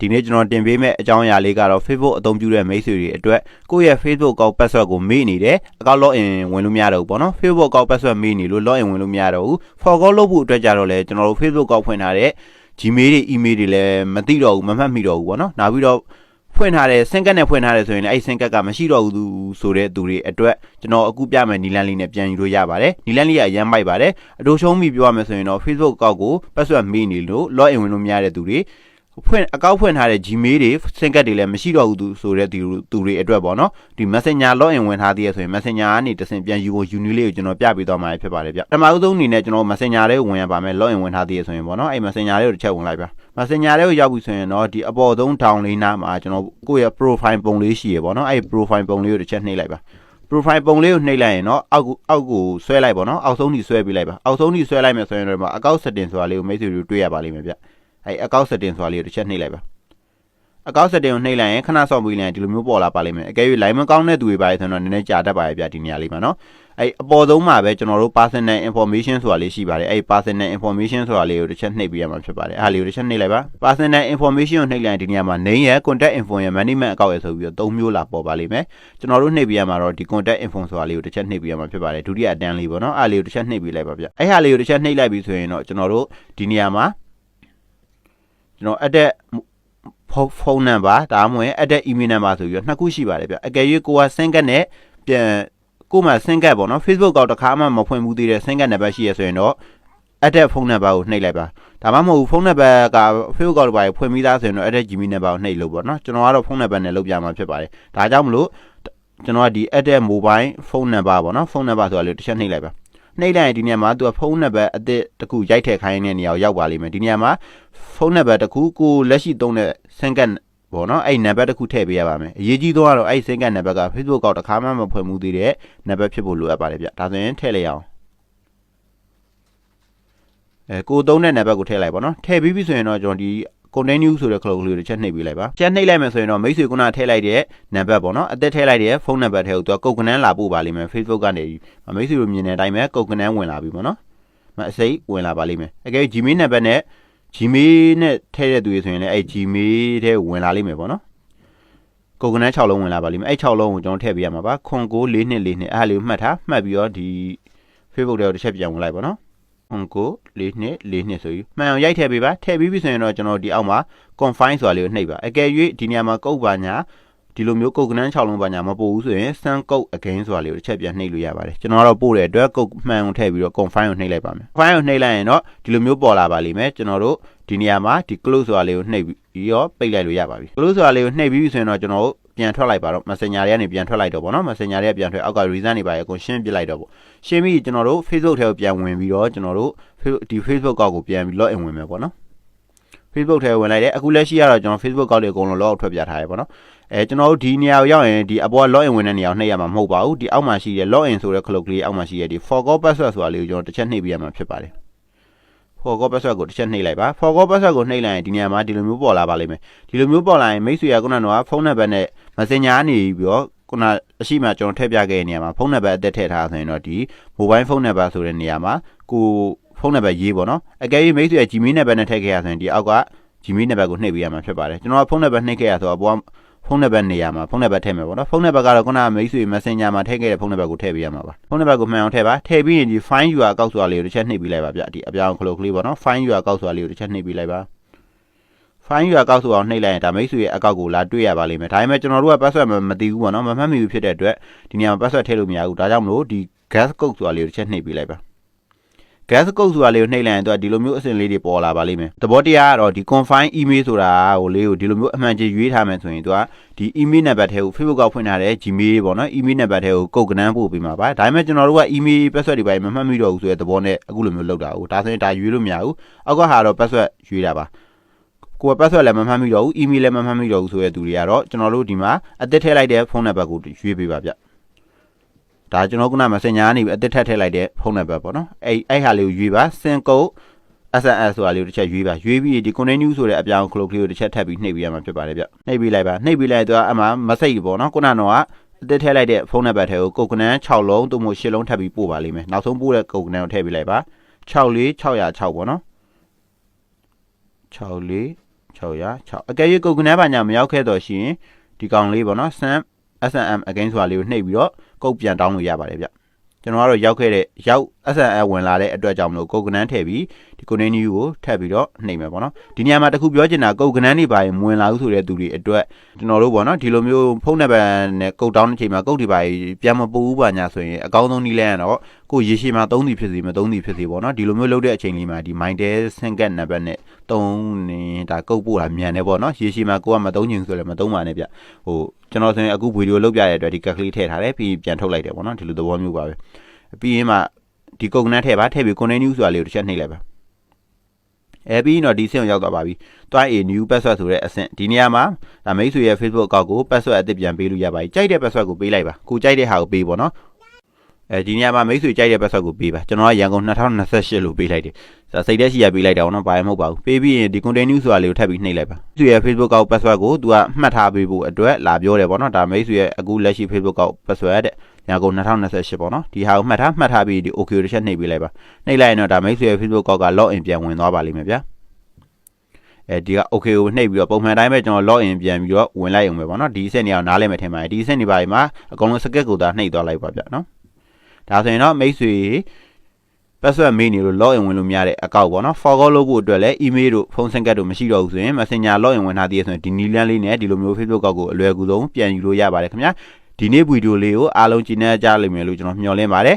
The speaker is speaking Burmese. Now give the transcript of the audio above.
ဒီနေ့ကျွန်တော်တင်ပေးမယ့်အကြောင်းအရာလေးကတော့ Facebook အသုံးပြုတဲ့မိတ်ဆွေတွေအတွက်ကိုယ့်ရဲ့ Facebook account password ကိုမေ့နေတယ်အကောင့် login ဝင်လို့မရတော့ဘူးပေါ့နော် Facebook account password မေ့နေလို့ login ဝင်လို့မရတော့ဘူး forgot လုပ်ဖို့အတွက်ကြတော့လေကျွန်တော်တို့ Facebook account ဖွင့်ထားတဲ့ Gmail တွေ email တွေလည်းမသိတော့ဘူးမမှတ်မိတော့ဘူးပေါ့နော်နောက်ပြီးတော့ဖွင့်ထားတဲ့စင်ကတ်နဲ့ဖွင့်ထားတယ်ဆိုရင်လည်းအဲ့စင်ကတ်ကမရှိတော့ဘူးဆိုတဲ့သူတွေအတွက်ကျွန်တော်အခုပြမယ်နီလန်းလေးနဲ့ပြန်ယူလို့ရပါတယ်နီလန်းလေးကအရမ်းမိုက်ပါတယ်အတူရှုံးပြီးပြောရမယ်ဆိုရင်တော့ Facebook account ကို password မေ့နေလို့ login ဝင်လို့မရတဲ့သူတွေ ဖွင့်အကောက်ဖွင့်ထားတဲ့ Gmail တွေစင်ကတ်တွေလည်းမရှိတော့ဘူးသူဆိုတဲ့ဒီသူတွေအတွက်ပေါ့နော်ဒီ Messenger login ဝင်ထားသေးရဆိုရင် Messenger ကနေတဆင့်ပြန်ယူဖို့ uni လေးကိုကျွန်တော်ပြပေးသွားမှာဖြစ်ပါတယ်ဗျပထမဦးဆုံးအနေနဲ့ကျွန်တော် Messenger လေးကိုဝင်ရပါမယ် login ဝင်ထားသေးရဆိုရင်ပေါ့နော်အဲ့ Messenger လေးကိုတစ်ချက်ဝင်လိုက်ပါ Messenger လေးကိုရောက်ပြီဆိုရင်တော့ဒီအပေါ်ဆုံး down လေးနားမှာကျွန်တော်ကိုယ့်ရဲ့ profile ပုံလေးရှိရပေါ့နော်အဲ့ profile ပုံလေးကိုတစ်ချက်နှိပ်လိုက်ပါ profile ပုံလေးကိုနှိပ်လိုက်ရင်တော့အောက်ကိုအောက်ကိုဆွဲလိုက်ပေါ့နော်အောက်ဆုံးထိဆွဲပြီးလိုက်ပါအောက်ဆုံးထိဆွဲလိုက်မယ်ဆိုရင်တော့အကောက် setting ဆိုတာလေးကိုမိတ်ဆွေတို့တွေ့ရပါလိမ့်မယ်ဗျ အဲ့အကောက် setting ဆိုတာလေးကိုတစ်ချက်နှိပ်လိုက်ပါအကောက် setting ကိုနှိပ်လိုက်ရင်ခဏဆော့ပြီးလိုက်ရင်ဒီလိုမျိုးပေါ်လာပါလိမ့်မယ်အကယ်၍ line မကောင်းတဲ့သူတွေပါဆိုတော့နည်းနည်းကြာတတ်ပါရဲ့ဗျဒီနေရာလေးမှာနော်အဲ့အပေါ်ဆုံးမှာပဲကျွန်တော်တို့ personal information ဆိုတာလေးရှိပါတယ်အဲ့ personal information ဆိုတာလေးကိုတစ်ချက်နှိပ်ပေးရမှာဖြစ်ပါတယ်အဲ့ဒါလေးကိုတစ်ချက်နှိပ်လိုက်ပါ personal information ကိုနှိပ်လိုက်ရင်ဒီနေရာမှာ name ရယ် contact info ရယ် management account ရယ်ဆိုပြီးတော့၃မျိုးလာပေါ်ပါလိမ့်မယ်ကျွန်တော်တို့နှိပ်ပေးရမှာတော့ဒီ contact info ဆိုတာလေးကိုတစ်ချက်နှိပ်ပေးရမှာဖြစ်ပါတယ်ဒုတိယအတန်းလေးပေါ့နော်အဲ့ဒါလေးကိုတစ်ချက်နှိပ်ပေးလိုက်ပါဗျအဲ့ဟာလေးကိုတစ်ချက်နှိပ်လိုက်ပြီဆိုရင်တော့ကျွန်တော်တို့ဒီနေရာမှာ ကျွန်တော် add ဖုန်းနံပါတ်ဒါမှမဟုတ် add email number ဆိုပြီးတော့နှစ်ခုရှိပါတယ်ဗျအကယ်၍ကိုက send ကတ်နဲ့ပြန်ကိုမှ send ကတ်ပေါ့နော် Facebook ကောက်တစ်ခါမှမဖွင့်ဘူးသေးတဲ့ send ကတ်နံပါတ်ရှိရဆိုရင်တော့ add ဖုန်းနံပါတ်ကိုနှိပ်လိုက်ပါဒါမှမဟုတ်ဖုန်းနံပါတ်က Facebook ကောက်တစ်ပါးဖွင့်ပြီးသားဆိုရင်တော့ add Gmail နံပါတ်ကိုနှိပ်လို့ပေါ့နော်ကျွန်တော်ကတော့ဖုန်းနံပါတ်နဲ့လုပ်ပြမှာဖြစ်ပါတယ်ဒါကြောင့်မလို့ကျွန်တော်ကဒီ add mobile ဖုန်းနံပါတ်ပေါ့နော်ဖုန်းနံပါတ်ဆိုတာလေးတစ်ချက်နှိပ်လိုက်ပါ နှိပ်လိုက်ရင်ဒီနေရာမှာသူကဖုန်းနံပါတ်အသစ်တစ်ခုရိုက်ထည့်ခိုင်းတဲ့နေရာကိုရောက်ပါလိမ့်မယ်ဒီနေရာမှာဖုန်းနံပါတ်တစ်ခုကိုလက်ရှိသုံးတဲ့စင်ကတ်ပေါ့နော်အဲ့နံပါတ်တစ်ခုထည့်ပေးရပါမယ်အရေးကြီးဆုံးကတော့အဲ့စင်ကတ်နံပါတ်က Facebook ကောက်တစ်ခါမှမဖွင့်မှုသေးတဲ့နံပါတ်ဖြစ်ဖို့လိုအပ်ပါတယ်ဗျဒါဆိုရင်ထည့်လိုက်အောင်အဲကိုသုံးတဲ့နံပါတ်ကိုထည့်လိုက်ပါနော်ထည့်ပြီးပြီဆိုရင်တော့ကျွန်တော်ဒီ continue ဆိုတဲ့ခလုတ်ကလေးကိုတစ်ချက်နှိပ်ပေးလိုက်ပါချက်နှိပ်လိုက်မယ်ဆိုရင်တော့မိတ်ဆွေကုနာထည့်လိုက်တဲ့နံပါတ်ပေါ့နော်အသက်ထည့်လိုက်တဲ့ဖုန်းနံပါတ်ထဲကိုသူကကုတ်ကနန်းလာပို့ပါလိမ့်မယ် Facebook ကနေမိတ်ဆွေတို့မြင်တဲ့အတိုင်းပဲကုတ်ကနန်းဝင်လာပြီပေါ့နော်မအစိမ့်ဝင်လာပါလိမ့်မယ်အကယ် Gmail နံပါတ်နဲ့ Gmail နဲ့ထည့်တဲ့သူတွေဆိုရင်လည်းအဲ့ Gmail ထဲဝင်လာလိမ့်မယ်ပေါ့နော်ကိုကနန်း6လုံးဝင်လာပါလိမ့်မယ်အဲ့6လုံးကိုကျွန်တော်ထည့်ပေးရမှာပါခွန်ကို4နှစ်4နှစ်အဲ့ဒါလေးကိုမှတ်ထားမှတ်ပြီးတော့ဒီ Facebook ထဲကိုတစ်ချက်ပြန်ဝင်လိုက်ပါနော် ခွန်ကို4နှစ်4နှစ်ဆိုပြီးမှန်အောင်ရိုက်ထည့်ပေးပါထည့်ပြီးပြီဆိုရင်တော့ကျွန်တော်ဒီအောက်မှာ confine ဆိုတာလေးကိုနှိပ်ပါအကယ်၍ဒီနေရာမှာကုတ်ပါညာဒီလိုမျိုးကုတ်ကနန်း6လုံးပါညာမပို့ဘူးဆိုရင် sun ကုတ် again ဆိုတာလေးကိုတစ်ချက်ပြန်နှိပ်လို့ရပါတယ်ကျွန်တော်ကတော့ပို့တဲ့အတွက်ကုတ်မှန်ကိုထည့်ပြီးတော့ confine ကိုနှိပ်လိုက်ပါမယ် confine ကိုနှိပ်လိုက်ရင်တော့ဒီလိုမျိုးပေါ်လာပါလိမ့်မယ်ကျွန်တော်တို့ဒီနေရာမှာဒီ close ဆိုတာလေးကိုနှိပ်ပြီးတော့ပိတ်လိုက်လို့ရပါပြီ close ဆိုတာလေးကိုနှိပ်ပြီးဆိုရင်တော့ကျွန်တော်တို့ ပြန်ထွက်လိုက်ပါတော့ messenger တွေကနေပြန်ထွက်လိုက်တော့ဗောနော် messenger တွေကပြန်ထွက်အောက်က reason တွေပါရအကုန်ရှင်းပြလိုက်တော့ဗောရှင်းပြီးကျွန်တော်တို့ facebook ထဲကိုပြန်ဝင်ပြီးတော့ကျွန်တော်တို့ဒီ facebook ကောက်ကိုပြန်ပြီး log in ဝင်မယ်ဗောနော် Facebook ထဲဝင်လိုက်တယ်အခုလက်ရှိကတော့ကျွန်တော် Facebook ကောက်တွေအကုန်လုံး log out ထွက်ပြထားရပါတော့အဲကျွန်တော်တို့ဒီနေရာကိုရောက်ရင်ဒီအပေါ်က log in ဝင်တဲ့နေရာကိုနှိပ်ရမှာမဟုတ်ပါဘူးဒီအောက်မှာရှိတဲ့ log in ဆိုတဲ့ခလုတ်ကလေးအောက်မှာရှိတဲ့ဒီ forgot password ဆိုတာလေးကိုကျွန်တော်တစ်ချက်နှိပ်ပြရမှာဖြစ်ပါတယ် forgot password ကိုတစ်ချက်နှိပ်လိုက်ပါ forgot password ကိုနှိပ်လိုက်ရင်ဒီနေရာမှာဒီလိုမျိုးပေါ်လာပါလိမ့်မယ်ဒီလိုမျိုးပေါ်လာရင်မိတ်ဆွေကခုနကတော့ဖုန်းနံပါတ်နဲ့ messenger ကနေပြီးတော့ခုနအရှိမကျွန်တော်ထည့်ပြခဲ့တဲ့နေရာမှာဖုန်းနံပါတ်အသက်ထည့်ထားဆိုရင်တော့ဒီ mobile phone number ဆိုတဲ့နေရာမှာကိုဖုန်းနံပါတ်ရေးပေါ့နော်အကယ်၍မိတ်ဆွေက Gmail နံပါတ်နဲ့ထည့်ခဲ့ရဆိုရင်ဒီအောက်က Gmail နံပါတ်ကိုနှိပ်ပေးရမှာဖြစ်ပါတယ်ကျွန်တော်ကဖုန်းနံပါတ်နှိပ်ခဲ့ရဆိုတော့ဘောဖုန်းနံပါတ်နေရာမှာဖုန်းနံပါတ်ထည့်မယ်ပေါ့နော်ဖုန်းနံပါတ်ကတော့ခုနကမိတ်ဆွေ Messenger မှာထည့်ခဲ့တဲ့ဖုန်းနံပါတ်ကိုထည့်ပေးရမှာပါဖုန်းနံပါတ်ကိုမှန်အောင်ထည့်ပါထည့်ပြီးရင်ဒီ find your ကောက်ဆိုတာလေးကိုတစ်ချက်နှိပ်ပေးလိုက်ပါဗျဒီအပြောင်းခလုတ်ကလေးပေါ့နော် find your ကောက်ဆိုတာလေးကိုတစ်ချက်နှိပ်ပေးလိုက်ပါ find your ကောက်ဆိုအောင်နှိပ်လိုက်ရင်ဒါမိတ်ဆွေရဲ့အကောက်ကိုလာတွေ့ရပါလိမ့်မယ်ဒါပေမဲ့ကျွန်တော်တို့က password မသိဘူးပေါ့နော်မမှတ်မိဘူးဖြစ်တဲ့အတွက်ဒီနေရာမှာ password ထည့်လို့မရဘူးဒါကြောင့်မလို့ဒီ gas code ဆိုတာလေးကိုတစ်ချက်နှိပ်ပေးလိုက်ပါ gas code ဆိုတာလေးကိုနှိပ်လိုက်ရင်သူကဒီလိုမျိုးအဆင့်လေးတွေပေါ်လာပါလိမ့်မယ်သဘောတရားကတော့ဒီ confine email ဆိုတာဟိုလေးကိုဒီလိုမျိုးအမှန်ကြီးရွေးထားမယ်ဆိုရင်သူကဒီ email နံပါတ်ထဲကို Facebook ကဖွင့်ထားတဲ့ Gmail ပေါ့နော် email နံပါတ်ထဲကိုကုတ်ကနန်းပို့ပေးမှာပါဒါပေမဲ့ကျွန်တော်တို့က email password တွေပိုင်းမမှတ်မိတော့ဘူးဆိုတဲ့သဘောနဲ့အခုလိုမျိုးလုပ်တာဟုတ်ဒါဆိုရင်ဒါရွေးလို့မရဘူးအောက်ကဟာတော့ password ရွေးတာပါ ကိုယ် password လည်းမမှတ်မိတော့ဘူး email လည်းမမှတ်မိတော့ဘူးဆိုတဲ့သူတွေကတော့ကျွန်တော်တို့ဒီမှာအသစ်ထည့်လိုက်တဲ့ဖုန်းနံပါတ်ကိုရွေးပေးပါဗျဒါကျွန်တော်ခုန Messenger ကနေအသစ်ထည့်ထည့်လိုက်တဲ့ဖုန်းနံပါတ်ပေါ့နော်အဲ့အဲ့ဟာလေးကိုရွေးပါ send code SNS ဆိုတာလေးကိုတစ်ချက်ရွေးပါရွေးပြီးဒီ continue ဆိုတဲ့အပြောင်း clock လေးကိုတစ်ချက်ထပ်ပြီးနှိပ်ပေးရမှာဖြစ်ပါတယ်ဗျနှိပ်ပေးလိုက်ပါနှိပ်ပေးလိုက်တော့အမှ message ပေါ့နော်ခုနကတော့အသစ်ထည့်လိုက်တဲ့ဖုန်းနံပါတ်ထဲကိုကုတ်ကနန်း6လုံးသို့မဟုတ်10လုံးထပ်ပြီးပို့ပါလိမ့်မယ်နောက်ဆုံးပို့တဲ့ကုတ်ကနန်းကိုထည့်ပေးလိုက်ပါ64606ပေါ့နော်64606 606အကယ်၍ကုတ်ကနန်းပါညာမရောက်ခဲ့တော့ရှိရင်ဒီကောင်လေးပေါ့နော် sam snm again ဆိုတာလေးကိုနှိပ်ပြီးတော့ကုတ်ပြန်တောင်းလို့ရပါတယ်ဗျ ကျွန်တော်ကတော့ရောက်ခဲ့တဲ့ရောက် snm ဝင်လာတဲ့အတွက်ကြောင့်မလို့ကုတ်ကနန်းထည့်ပြီးဒီ continue ကိုထပ်ပြီးတော့နှိပ်မယ်ပေါ့နော်ဒီနေရာမှာတခုပြောချင်တာကုတ်ကနန်းတွေပါရင်မဝင်လာဘူးဆိုတဲ့သူတွေအတွက်ကျွန်တော်တို့ပေါ့နော်ဒီလိုမျိုးဖုန်းနံပါတ်နဲ့ကုတ်တောင်းတဲ့အချိန်မှာကုတ်တွေပါပြန်မပူဘူးပါညာဆိုရင်အကောင်းဆုံးနည်းလမ်းကတော့ကိုရေရှည်မှာသုံးသည်ဖြစ်စီမသုံးသည်ဖြစ်စီပေါ့နော်ဒီလိုမျိုးလုပ်တဲ့အချိန်လေးမှာဒီ Mindel Sync နံပါတ်နဲ့သုံးနေဒါကုတ်ပို့တာမြန်တယ်ပေါ့နော်ရေရှည်မှာကိုကမသုံးချင်ဆိုလည်းမသုံးပါနဲ့ဗျဟို ကျွန်တော်ဆိုရင်အခုဗီဒီယိုလုပ်ပြရတဲ့အတွက်ဒီကက်ကလေးထည့်ထားတယ်ပြီးပြန်ထုတ်လိုက်တယ်ပေါ့နော်ဒီလိုသဘောမျိုးပါပဲပြီးရင်မှဒီကုတ်ကနန်းထည့်ပါထည့်ပြီး continue ဆိုတာလေးကိုတစ်ချက်နှိပ်လိုက်ပါအဲပြီးရင်တော့ဒီစင်ကိုရောက်သွားပါပြီ။တွိုင်း a new password ဆိုတဲ့အဆင့်ဒီနေရာမှာဒါမိတ်ဆွေရဲ့ Facebook အကောင့်ကို password အသစ်ပြန်ပေးလို့ရပါပြီ။ကြိုက်တဲ့ password ကိုပေးလိုက်ပါ။ကိုကြိုက်တဲ့ဟာကိုပေးပေါ့နော်။ အဲဒီနေရာမှာမိတ်ဆွေကြိုက်တဲ့ password ကိုပေးပါ။ကျွန်တော်ကရန်ကုန်2028လို့ပေးလိုက်တယ်။ဒါစိတ်သက်ရှိရပေးလိုက်တာပေါ့နော်။ဘာမှမဟုတ်ပါဘူး။ပေးပြီးရင်ဒီ continue ဆိုတာလေးကိုထပ်ပြီးနှိပ်လိုက်ပါ။မိတ်ဆွေရဲ့ Facebook အကောင့် password ကို तू ကမှတ်ထားပေးဖို့အတွက်လာပြောတယ်ပေါ့နော်။ဒါမိတ်ဆွေရဲ့အခုလက်ရှိ Facebook အကောင့် password တဲ့ရန်ကုန်2028ပေါ့နော်။ဒီဟာကိုမှတ်ထားမှတ်ထားပြီးဒီ OK ကိုတစ်ချက်နှိပ်ပေးလိုက်ပါ။နှိပ်လိုက်ရင်တော့ဒါမိတ်ဆွေရဲ့ Facebook အကောင့်က login ပြန်ဝင်သွားပါလိမ့်မယ်ဗျာ။အဲဒီက okay ကိုနှိပ်ပြီးတော့ပုံမှန်တိုင်းပဲကျွန်တော် log in ပြန်ပြီးတော့ဝင်လိုက်အောင်ပဲပေါ့နော်ဒီအဆင့်နေအောင်နားလည်မယ်ထင်ပါတယ်ဒီအဆင့်နေပါဒီမှာအကုန်လုံး skip ကိုသာနှိပ်သွားလိုက်ပါဗျနော် ဒါဆိုရင်တော့မိတ်ဆွေ password မေးနေလို့ log in ဝင်လို့မရတဲ့အကောင့်ပေါ့နော် forgot လုပ်ဖို့အတွက်လည်း email တို့ဖုန်းဆင်ကတ်တို့မရှိတော့ဘူးဆိုရင် messenger log in ဝင်ထားသေးရဆိုရင်ဒီနီလန်းလေးနဲ့ဒီလိုမျိုး facebook ကောက်ကိုအလွယ်ကူဆုံးပြန်ယူလို့ရပါတယ်ခင်ဗျာဒီနေ့ဗီဒီယိုလေးကိုအားလုံးကြည့်နေကြလိမ့်မယ်လို့ကျွန်တော်မျှော်လင့်ပါတယ်